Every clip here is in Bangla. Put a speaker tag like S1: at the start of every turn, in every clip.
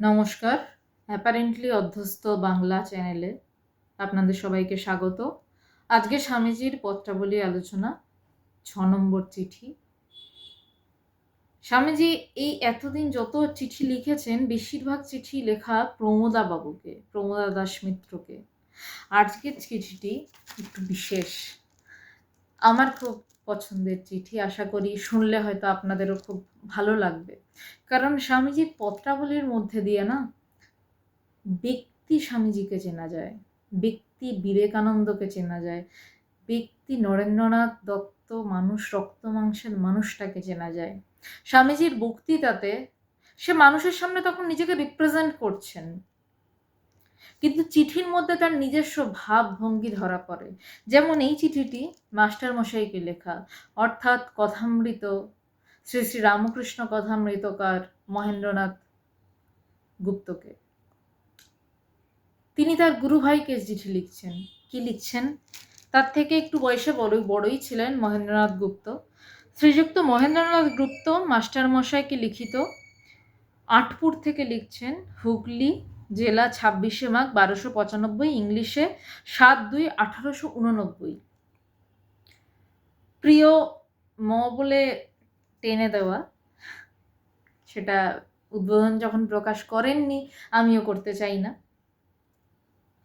S1: নমস্কার। অ্যাপারেন্টলি অধ্যস্ত বাংলা চ্যানেলে আপনাদের সবাইকে স্বাগত। আজকে স্বামীজির পত্রাবলী আলোচনা ছ নম্বর চিঠি। স্বামীজি, এই এতদিন যত চিঠি লিখেছেন, বেশিরভাগ চিঠি লেখা প্রমোদা বাবুকে, প্রমোদা দাস মিত্রকে। আজকের চিঠিটি একটু বিশেষ। আমার খুব পছন্দের চিঠি আশা করি শুনলে হয়তো আপনাদেরও খুব ভালো লাগবে। কারণ স্বামীজির পত্রাবলীর মধ্যে দিয়ে না ব্যক্তি স্বামীজিকে চেনা যায়, ব্যক্তি বিবেকানন্দকে চেনা যায়, ব্যক্তি নরেন্দ্রনাথ দত্ত মানুষ রক্ত মাংসের মানুষটাকে চেনা যায়। স্বামীজির বক্তৃতাতে সে মানুষের সামনে তখন নিজেকে রিপ্রেজেন্ট করছেন। কিন্তু চিঠির মধ্যে তার নিজস্ব ভাব ভঙ্গি ধরা পড়ে। যেমন এই চিঠিটি মাস্টার মশাইকে লেখা। অর্থাৎ কথামৃত, শ্রী শ্রী রামকৃষ্ণ কথামৃতকার মহেন্দ্রনাথ গুপ্তকে। তিনি তার গুরু ভাইকে চিঠি লিখছেন। কি লিখছেন? তার থেকে একটু বয়সে বড়, বড়ই ছিলেন মহেন্দ্রনাথ গুপ্ত। শ্রীযুক্ত মহেন্দ্রনাথ গুপ্ত মাস্টার মশাইকে লিখিত আটপুর থেকে লিখছেন হুগলি জেলা ছাব্বিশে মাঘ বারোশো পঁচানব্বই, ইংলিশে সাত দুই আঠারোশো উননব্বই। প্রিয় ম বলে টেনে দেওয়া, সেটা উদ্বোধন যখন প্রকাশ করেননি, আমিও করতে চাই না।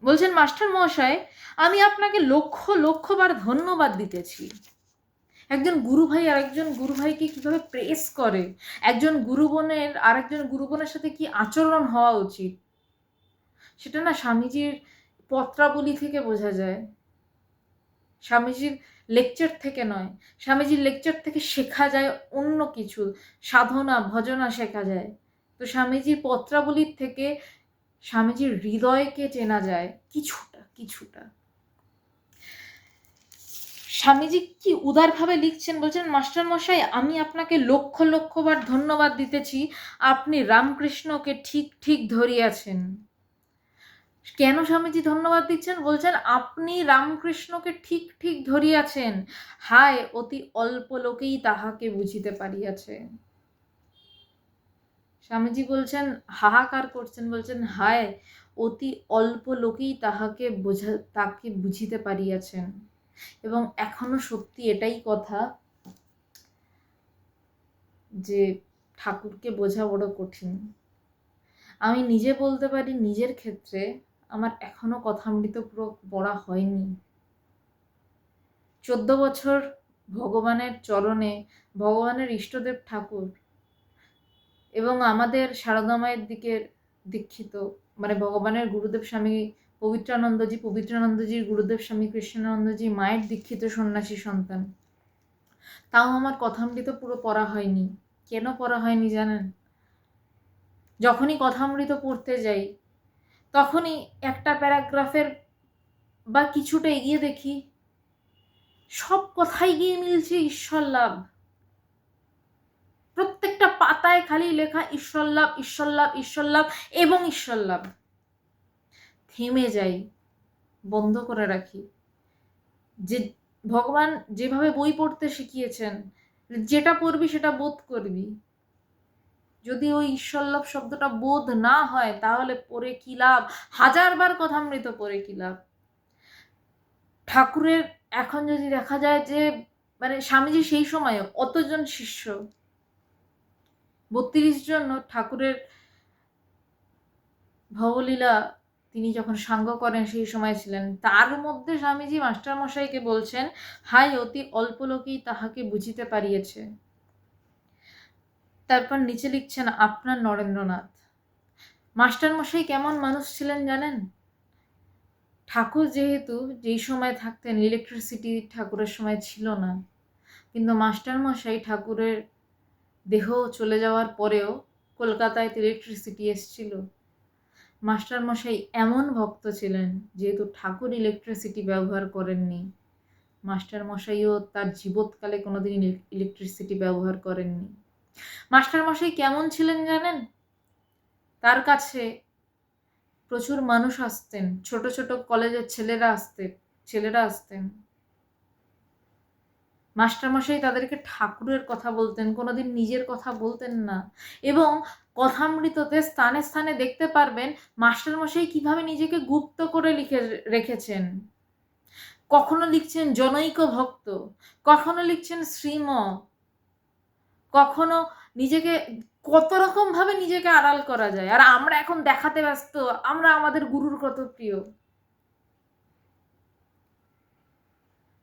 S1: বলছেন, মাস্টার মহাশয়, আমি আপনাকে লক্ষ লক্ষবার ধন্যবাদ দিতেছি। একজন গুরু ভাই আরেকজন গুরু ভাইকে কীভাবে প্রেস করে? একজন গুরু বোনের, আরেকজন গুরু বোনের সাথে কি আচরণ হওয়া উচিত? সেটা না স্বামীজির পত্রাবলী থেকে বোঝা যায়। স্বামীজির লেকচার থেকে নয়, স্বামীজির লেকচার থেকে শেখা যায় অন্য কিছু, সাধনা, ভজনা শেখা যায়। তো স্বামীজির পত্রাবলীর থেকে স্বামীজির হৃদয়কে চেনা যায় কিছুটা কিছুটা। স্বামীজি কি উদারভাবে লিখছেন বলছেন, মাস্টার মশাই, আমি আপনাকে লক্ষ লক্ষবার ধন্যবাদ দিতেছি। আপনি রামকৃষ্ণকে ঠিক ঠিক ধরিয়াছেন। কেন স্বামীজি ধন্যবাদ দিচ্ছেন? বলছেন, আপনি রামকৃষ্ণকে ঠিক ঠিক ধরিয়াছেন। হায়, অতি অল্প লোকেই তাহাকে বুঝিতে পারিয়াছে। স্বামীজি বলছেন, হাহাকার করছেন। বলছেন, হায়, অতি অল্প লোকেই তাহাকে বোঝা, তাকে বুঝিতে পারিয়াছেন। এবং এখনও সত্যি এটাই কথা যে ঠাকুরকে বোঝা বড় কঠিন। আমি নিজে বলতে পারি, নিজের ক্ষেত্রে আমার এখনও কথামৃত পুরো পড়া হয়নি। চোদ্দ বছর ভগবানের চরণে ভগবানের ইষ্টদেব ঠাকুর এবং আমাদের সারদা মায়ের দিকের দীক্ষিত মানে ভগবানের গুরুদেব স্বামী পবিত্রানন্দজি, পবিত্রানন্দজির গুরুদেব স্বামী কৃষ্ণানন্দজি মায়ের দীক্ষিত সন্ন্যাসী সন্তান। তাও আমার কথামৃত পুরো পড়া হয়নি। কেন পড়া হয়নি জানেন? যখনই কথামৃত পড়তে যাই তখনই একটা প্যারাগ্রাফের বা কিছুটা এগিয়ে দেখি। সব কথাই গিয়ে মিলছে ঈশ্বর লাভ। প্রত্যেকটা পাতায় খালি লেখা ঈশ্বর লাভ ঈশ্বর লাভ ঈশ্বর লাভ এবং ঈশ্বর লাভ। থেমে যাই, বন্ধ করে রাখি। যে ভগবান যেভাবে বই পড়তে শিখিয়েছেন, যেটা পড়বি সেটা বোধ করবি। যদি ওই ঈশ্বরলাভ শব্দটা বোধ না হয়, তাহলে পড়ে কি লাভ? হাজারবার কথামৃত পড়ে কি লাভ? ঠাকুরের এখন যদি দেখা যায় যে মানে স্বামীজি সেই সময়ে অতজন শিষ্য, বত্রিশ জন ঠাকুরের ভবলীলা তিনি যখন সাঙ্গ করেন সেই সময় ছিলেন, তার মধ্যে স্বামীজি মাস্টারমশাইকে বলছেন হাই অতি অল্প লোকেই তাহাকে বুঝিতে পারিয়েছে। তারপর নিচে লিখছেন, আপনার নরেন্দ্রনাথ। মাস্টারমশাই কেমন মানুষ ছিলেন জানেন? ঠাকুর যেহেতু যেই সময় থাকতেন ইলেকট্রিসিটি ঠাকুরের সময় ছিল না। কিন্তু মাস্টারমশাই ঠাকুরের দেহ চলে যাওয়ার পরেও কলকাতায় ইলেকট্রিসিটি এসছিল। মাস্টারমশাই এমন ভক্ত ছিলেন, যেহেতু ঠাকুর ইলেকট্রিসিটি ব্যবহার করেননি। মাস্টারমশাইও তার জীবৎকালে কোনোদিন ইলেকট্রিসিটি ব্যবহার করেননি। মাস্টারমশাই কেমন ছিলেন জানেন? তার কাছে প্রচুর মানুষ আসতেন, ছোট ছোট কলেজের ছেলেরা আসতেন ছেলেরা আসতেন। মাস্টারমশাই তাদেরকে ঠাকুরের কথা বলতেন, কোনোদিন নিজের কথা বলতেন না। এবং কথামৃততে স্থানে স্থানে দেখতে পারবেন মাস্টারমশাই কীভাবে নিজেকে গুপ্ত করে লিখে রেখেছেন। কখনো লিখছেন জনৈক ভক্ত, কখনো লিখছেন শ্রীম কখনো নিজেকে কত রকম ভাবে নিজেকে আড়াল করা যায়। আর আমরা এখন দেখাতে ব্যস্ত, আমরা আমাদের গুরুর কত প্রিয়।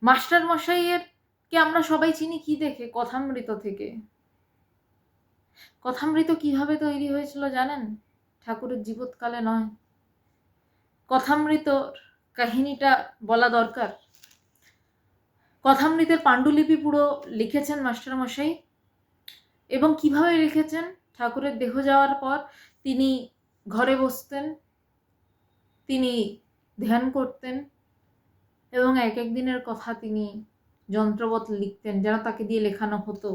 S1: মাস্টার মশাইয়ের কে আমরা সবাই চিনি? কি দেখে? কথামৃত থেকে। কথামৃত কীভাবে তৈরি হয়েছিল জানেন? ঠাকুরের জীবৎকালে নয়। কথামৃতর কাহিনীটা বলা দরকার। কথামৃতের পাণ্ডুলিপি পুরো লিখেছেন মাস্টারমশাই এবং কীভাবে লিখেছেন ঠাকুরের দেহ যাওয়ার পর তিনি ঘরে বসতেন, তিনি ধ্যান করতেন এবং এক এক দিনের কথা তিনি যন্ত্রবৎ লিখতেন যেন তাকে দিয়ে লেখানো হতো,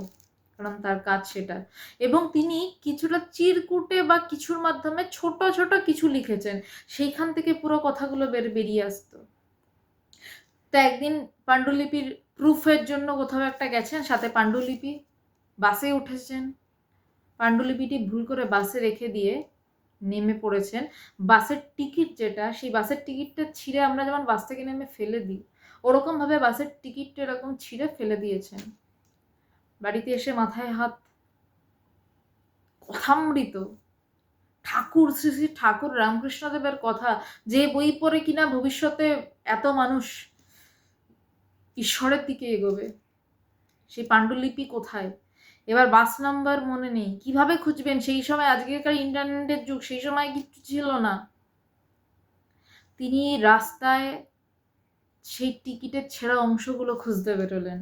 S1: কারণ তার কাজ সেটা। এবং তিনি কিছুটা চিরকুটে বা কিছুর মাধ্যমে ছোট ছোট কিছু লিখেছেন। সেইখান থেকে পুরো কথাগুলো বের, বেরিয়ে আসতো। তা একদিন পাণ্ডুলিপির প্রুফের জন্য কোথাও একটা গেছেন, সাথে পাণ্ডুলিপি বাসে উঠেছেন। পাণ্ডুলিপিটি ভুল করে বাসে রেখে দিয়ে নেমে পড়েছেন। বাসের টিকিট যেটা, সেই বাসের টিকিটটা ছিঁড়ে আমরা যেমন বাস থেকে নেমে ফেলে দিই, ওরকমভাবে বাসের টিকিটটা এরকম ছিঁড়ে ফেলে দিয়েছেন। বাড়িতে এসে মাথায় হাত কথামৃত। ঠাকুর, শ্রী শ্রী ঠাকুর রামকৃষ্ণদেবের কথা, যে বই পড়ে কিনা ভবিষ্যতে এত মানুষ ঈশ্বরের দিকে এগোবে। সেই পাণ্ডুলিপি কোথায়? এবার বাস নাম্বার মনে নেই। কীভাবে খুঁজবেন? সেই সময় আজকেরকার ইন্টারনেটের যুগ, সেই সময় কিচ্ছু ছিল না। তিনি রাস্তায় সেই টিকিটের ছেঁড়া অংশগুলো খুঁজতে বেরোলেন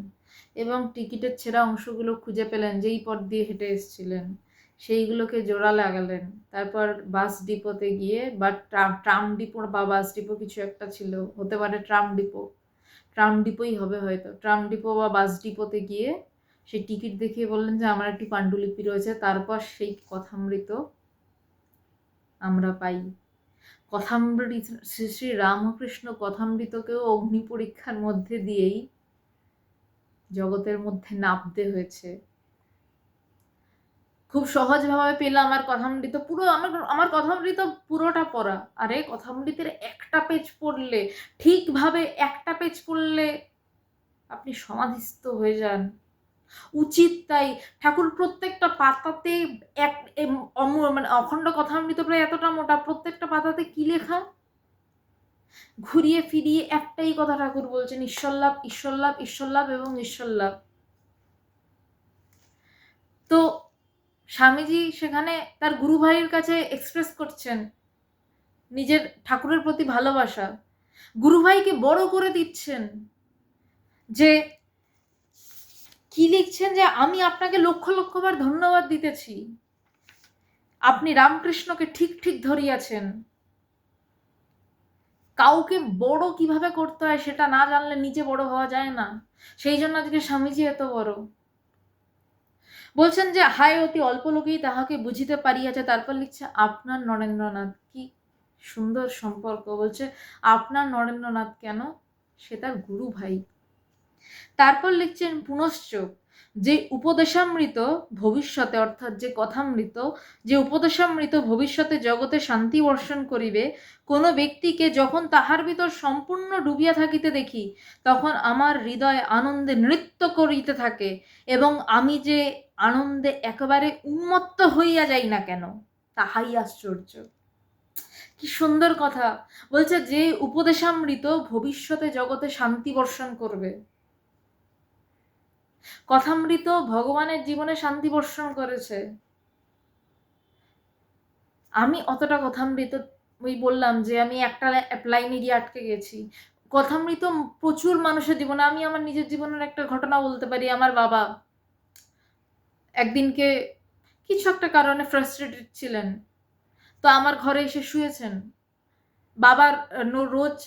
S1: এবং টিকিটের ছেঁড়া অংশগুলো খুঁজে পেলেন, যেই পথ দিয়ে হেঁটে এসেছিলেন, সেইগুলোকে জোড়া লাগালেন। তারপর বাস ডিপোতে গিয়ে বা ট্রাম ট্রাম ডিপো বা বাস ডিপো কিছু একটা ছিল, হতে পারে ট্রাম ডিপো। ট্রাম ডিপোই হবে হয়তো। ট্রাম ডিপো বা বাস ডিপোতে গিয়ে সেই টিকিট দেখিয়ে বললেন যে, আমার একটি পাণ্ডুলিপি রয়েছে। তারপর সেই কথামৃত আমরা পাই। কথামৃত শ্রী শ্রী রামকৃষ্ণ কথামৃতকেও অগ্নি পরীক্ষার মধ্যে দিয়েই জগতের মধ্যে নামতে হয়েছে। খুব সহজভাবে পেলাম আমার কথামৃত পুরো, আমার আমার কথামৃত পুরোটা পড়া। আরে, কথামৃতের একটা পেজ পড়লে, ঠিকভাবে একটা পেজ পড়লে আপনি সমাধিস্থ হয়ে যান। উচিত তাই ঠাকুর প্রত্যেকটা পাতাতে এক মানে অখণ্ড কথা কথামৃত প্রায় এতটা মোটা, প্রত্যেকটা পাতাতে কি লেখা? ঘুরিয়ে ফিরিয়ে একটাই কথা ঠাকুর বলছেন ঈশ্বর লাভ ঈশ্বর লাভ ঈশ্বর লাভ এবং ঈশ্বর লাভ তো স্বামীজি সেখানে তার গুরু ভাইয়ের কাছে এক্সপ্রেস করছেন নিজের ঠাকুরের প্রতি ভালোবাসা। গুরু ভাইকে বড় করে দিচ্ছেন যে কি লিখছেন যে আমি আপনাকে লক্ষ লক্ষবার ধন্যবাদ দিতেছি। আপনি রামকৃষ্ণকে ঠিক ঠিক ধরিয়াছেন। কাউকে বড় কীভাবে করতে হয় সেটা না জানলে নিজে বড় হওয়া যায় না। সেই জন্য আজকে স্বামীজি এত বড়। বলছেন যে, হায় অতি অল্প লোকেই তাহাকে বুঝিতে পারিয়াছে। তারপর লিখছে, আপনার নরেন্দ্রনাথ কি সুন্দর সম্পর্ক। বলছে, আপনার নরেন্দ্রনাথ কেন? সে তার গুরু ভাই। তারপর লিখছেন পুনশ্চ যে উপদেশামৃত ভবিষ্যতে, অর্থাৎ যে কথামৃত, যে উপদেশামৃত ভবিষ্যতে জগতে শান্তি বর্ষণ করিবে, কোনো ব্যক্তিকে যখন তাহার ভিতর সম্পূর্ণ ডুবিয়া থাকিতে দেখি, তখন আমার হৃদয় আনন্দে নৃত্য করিতে থাকে এবং আমি যে আনন্দে একেবারে উন্মত্ত হইয়া যাই না কেন, তাহাই আশ্চর্য। কি সুন্দর কথা! বলছে যে উপদেশামৃত ভবিষ্যতে জগতে শান্তি বর্ষণ করবে। কথামৃত ভগবানের জীবনে শান্তি বর্ষণ করেছে। আমি অতটা কথামৃত, ওই বললাম যে আমি একটা লাইনে গিয়ে আটকে গেছি। কথামৃত প্রচুর মানুষের জীবনে, আমি আমার নিজের জীবনের একটা ঘটনা বলতে পারি, আমার বাবা একদিনকে কিছু একটা কারণে ফ্রাস্ট্রেটেড ছিলেন। তো আমার ঘরে এসে শুয়েছেন। বাবার রোজ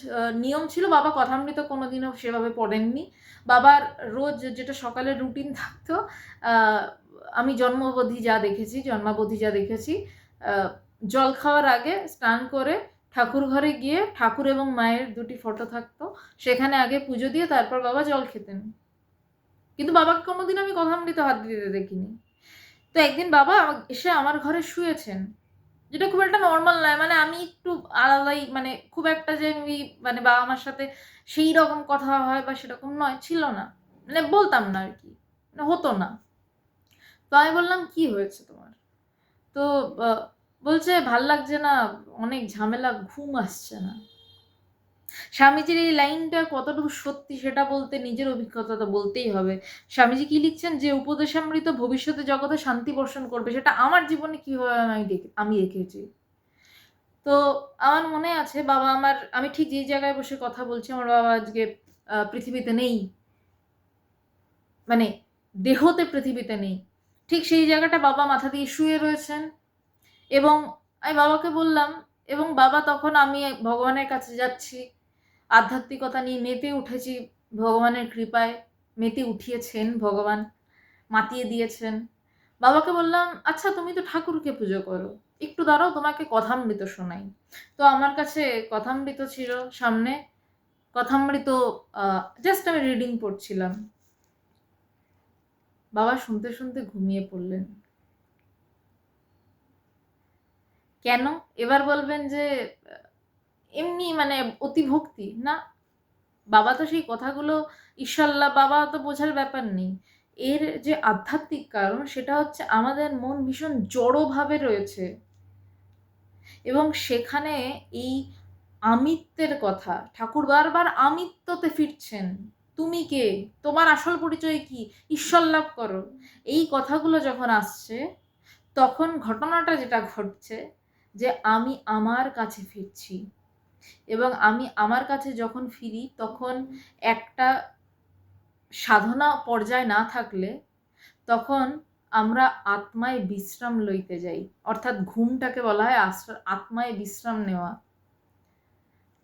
S1: নিয়ম ছিল, বাবা কথামৃত কোনোদিনও সেভাবে পড়েননি। বাবার রোজ যেটা সকালের রুটিন থাকতো আমি জন্মবধি যা দেখেছি, জন্মাবধি যা দেখেছি জল খাওয়ার আগে স্নান করে ঠাকুর ঘরে গিয়ে ঠাকুর এবং মায়ের দুটি ফটো থাকতো। সেখানে আগে পুজো দিয়ে তারপর বাবা জল খেতেন। কিন্তু বাবাকে কোনোদিন আমি কথামৃত হাত দিতে দেখিনি। তো একদিন বাবা এসে আমার ঘরে শুয়েছেন। যেটা খুব একটা নর্মাল নয়। মানে আমি একটু আলাদাই মানে খুব একটা যে আমি মানে বাবা মার সাথে সেই রকম কথা হয় বা সেরকম নয়, ছিল না। মানে বলতাম না আর কি। মানে হতো না। তো আমি বললাম, কি হয়েছে তোমার? তো বলছে, ভালো লাগছে না, অনেক ঝামেলা, ঘুম আসছে না। স্বামীজির এই লাইনটা কতটুকু সত্যি সেটা বলতে নিজের অভিজ্ঞতা তো বলতেই হবে। স্বামীজি কি লিখছেন যে, উপদেশামৃত ভবিষ্যতে জগতে শান্তি বর্ষণ করবে, সেটা আমার জীবনে কীভাবে আমি দেখে, আমি দেখেছি। তো আমার মনে আছে, বাবা আমার, আমি ঠিক যেই জায়গায় বসে কথা বলছি, আমার বাবা আজকে পৃথিবীতে নেই। মানে দেহতে পৃথিবীতে নেই। ঠিক সেই জায়গাটা বাবা মাথা দিয়ে শুয়ে রয়েছেন এবং আমি বাবাকে বললাম, এবং বাবা তখন আমি ভগবানের কাছে যাচ্ছি আধ্যাত্মিকতা নিয়ে মেতে উঠেছি ভগবানের কৃপায়। মেতে উঠিয়েছেন ভগবান, মাতিয়ে দিয়েছেন। বাবাকে বললাম আচ্ছা তুমি তো ঠাকুরকে পুজো করো। একটু দাঁড়াও, তোমাকে কথামৃত শোনাই। তো আমার কাছে কথামৃত ছিল সামনে। কথামৃত জাস্ট আমি রিডিং পড়ছিলাম। বাবা শুনতে শুনতে ঘুমিয়ে পড়লেন। কেন? এবার বলবেন যে এমনি মানে অতিভক্তি, না? বাবা তো সেই কথাগুলো, ইনশাল্লাহ বাবা তো বোঝার ব্যাপার নেই। এর যে আধ্যাত্মিক কারণ, সেটা হচ্ছে আমাদের মন ভীষণ জড়োভাবে রয়েছে। এবং সেখানে এই আমিত্বের কথা, ঠাকুর বারবার আমিত্বতে ফিরছেন। তুমি কে? তোমার আসল পরিচয় কি? ঈশ্বর লাভ করো। এই কথাগুলো যখন আসছে, তখন ঘটনাটা যেটা ঘটছে, যে আমি আমার কাছে ফিরছি। এবং আমি আমার কাছে যখন ফিরি, তখন একটা সাধনা পর্যায়ে না থাকলে তখন আমরা আত্মায় বিশ্রাম লইতে যাই। অর্থাৎ ঘুমটাকে বলা হয় আত্মায় বিশ্রাম নেওয়া।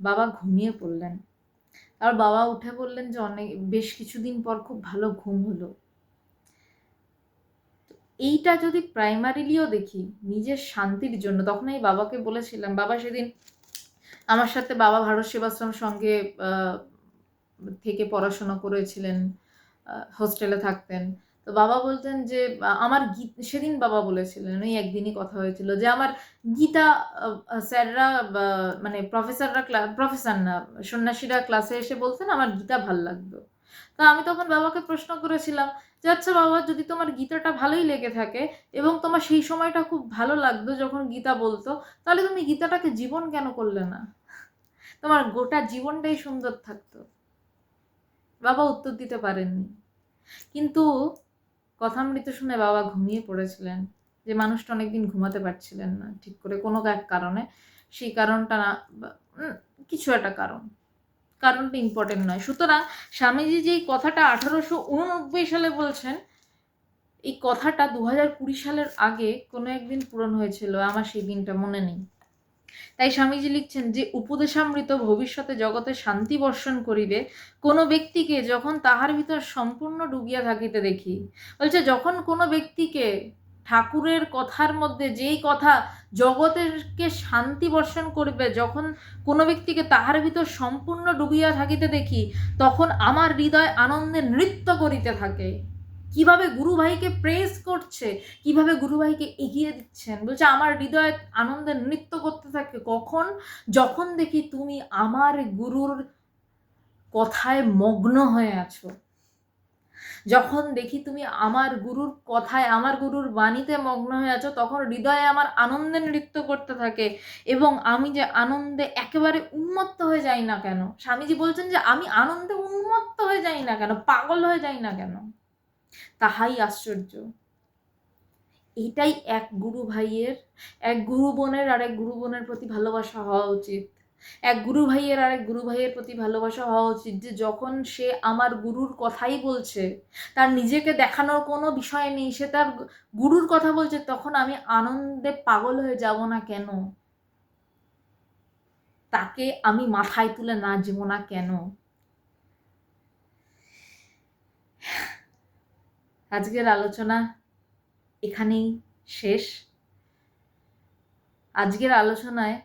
S1: বাবা ঘুমিয়ে পড়লেন। আর বাবা উঠে বললেন যে, অনেক, বেশ কিছুদিন পর খুব ভালো ঘুম হলো। এইটা যদি প্রাইমারিলিও দেখি, নিজের শান্তির জন্য, তখন এই বাবাকে বলেছিলাম, বাবা, সেদিন আমার সাথে বাবা ভারত সেবাশ্রম সঙ্গে থেকে পড়াশোনা করেছিলেন হোস্টেলে থাকতেন। তো বাবা বলতেন যে আমার গীত, সেদিন বাবা বলেছিলেন, ওই একদিনই কথা হয়েছিল যে আমার গীতা স্যাররা মানে প্রফেসররা ক্লাস প্রফেসর না, সন্ন্যাসীরা ক্লাসে এসে বলতেন, আমার গীতা ভালো লাগতো। তা আমি তখন বাবাকে প্রশ্ন করেছিলাম যে আচ্ছা বাবা, যদি তোমার গীতাটা ভালোই লেগে থাকে এবং তোমার সেই সময়টা খুব ভালো লাগতো যখন গীতা বলতো, তাহলে তুমি গীতাটাকে জীবন কেন করলে না? তোমার গোটা জীবনটাই সুন্দর থাকতো। বাবা উত্তর দিতে পারেননি। কিন্তু কথামৃত শুনে বাবা ঘুমিয়ে পড়েছিলেন যে, মানুষটা অনেকদিন ঘুমাতে পারছিলেন না, ঠিক করে কোনো এক কারণে। সেই কারণটা না কিছু একটা কারণ। কারণটা ইম্পর্টেন্ট নয়। সুতরাং স্বামীজি যেই কথাটা আঠারোশো উননব্বই সালে বলছেন, এই কথাটা দু হাজার কুড়ি সালের আগে কোনো একদিন পূরণ হয়েছিল, আমার সেই দিনটা মনে নেই। তাই স্বামীজি লিখছেন, যে উপদেশামৃত ভবিষ্যতে জগতে শান্তি বর্ষণ করিবে, কোনো ব্যক্তিকে যখন তাহার ভিতর সম্পূর্ণ ডুবিয়া থাকিতে দেখি, বলছে যখন কোনো ব্যক্তিকে ঠাকুরের কথার মধ্যে যেই কথা জগতেরকে শান্তি বর্ষণ করবে, যখন কোনো ব্যক্তিকে তাহার ভিতর সম্পূর্ণ ডুবিয়া থাকিতে দেখি, তখন আমার হৃদয় আনন্দে নৃত্য করিতে থাকে। কীভাবে গুরু ভাইকে প্রেস করছে, কীভাবে গুরু ভাইকে এগিয়ে দিচ্ছেন? বলছে, আমার হৃদয় আনন্দে নৃত্য করতে থাকে। কখন? যখন দেখি তুমি আমার গুরুর কথায় মগ্ন হয়ে আছো। যখন দেখি তুমি আমার গুরুর কথায়, আমার গুরুর বাণীতে মগ্ন হয়ে আছো, তখন হৃদয়ে আমার আনন্দে নৃত্য করতে থাকে এবং আমি যে আনন্দে একেবারে উন্মত্ত হয়ে যাই না কেন? স্বামীজি বলছেন যে আমি আনন্দে উন্মত্ত হয়ে যাই না কেন? পাগল হয়ে যাই না কেন? তাহাই আশ্চর্য। এটাই এক গুরু ভাইয়ের, এক গুরু বোনের আর এক গুরু বোনের প্রতি ভালোবাসা হওয়া উচিত। এক গুরু ভাইয়ের আর এক গুরু ভাইয়ের প্রতি ভালোবাসা হওয়া উচিত যে যখন সে আমার গুরুর কথাই বলছে, তার নিজেকে দেখানোর কোনো বিষয় নেই, সে তার গুরুর কথা বলছে, তখন আমি আনন্দে পাগল হয়ে যাব না কেন? তাকে আমি মাথায় তুলে নাচব না কেন? আজকের আলোচনা এখানেই শেষ। আজকের আলোচনায়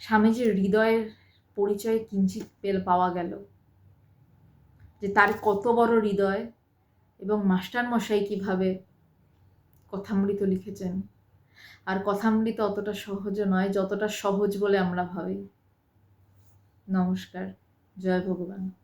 S1: স্বামীজির হৃদয়ের পরিচয় কিঞ্চিত পেল পাওয়া গেল যে তার কত বড় হৃদয় এবং মাস্টার মশাই কীভাবে কথামৃত লিখেছেন। আর কথামৃত অতটা সহজ নয়, যতটা সহজ বলে আমরা ভাবি। নমস্কার, জয় ভগবান।